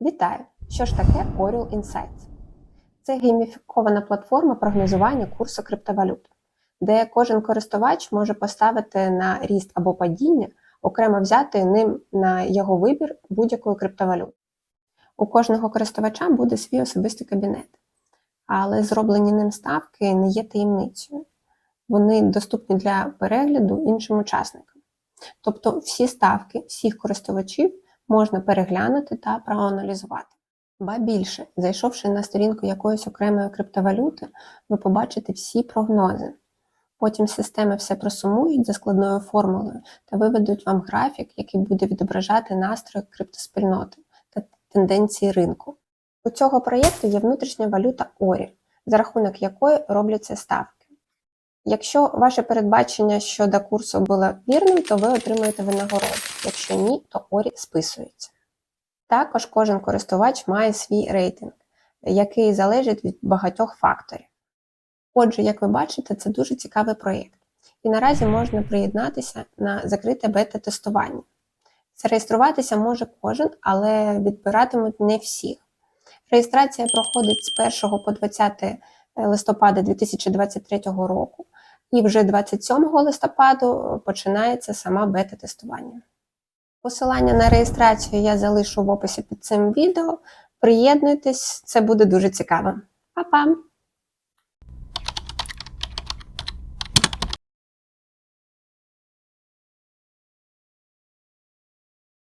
Вітаю! Що ж таке Oriel Insights? Це гейміфікована платформа прогнозування курсу криптовалют, де кожен користувач може поставити на ріст або падіння, окремо взяти ним на його вибір будь-якої криптовалюти. У кожного користувача буде свій особистий кабінет, але зроблені ним ставки не є таємницею. Вони доступні для перегляду іншим учасникам. Тобто всі ставки всіх користувачів можна переглянути та проаналізувати. Ба більше, зайшовши на сторінку якоїсь окремої криптовалюти, ви побачите всі прогнози. Потім системи все просумують за складною формулою та виведуть вам графік, який буде відображати настрої криптоспільноти та тенденції ринку. У цього проєкту є внутрішня валюта ORI, за рахунок якої робляться ставки. Якщо ваше передбачення щодо курсу було вірним, то ви отримаєте винагороду. Якщо ні, то орі списується. Також кожен користувач має свій рейтинг, який залежить від багатьох факторів. Отже, як ви бачите, це дуже цікавий проєкт. І наразі можна приєднатися на закрите бета-тестування. Зареєструватися може кожен, але відбиратимуть не всіх. Реєстрація проходить з 1 по 20 листопада 2023 року, і вже 27 листопаду починається сама бета-тестування. Посилання на реєстрацію я залишу в описі під цим відео. Приєднуйтесь, це буде дуже цікаво. Па-па!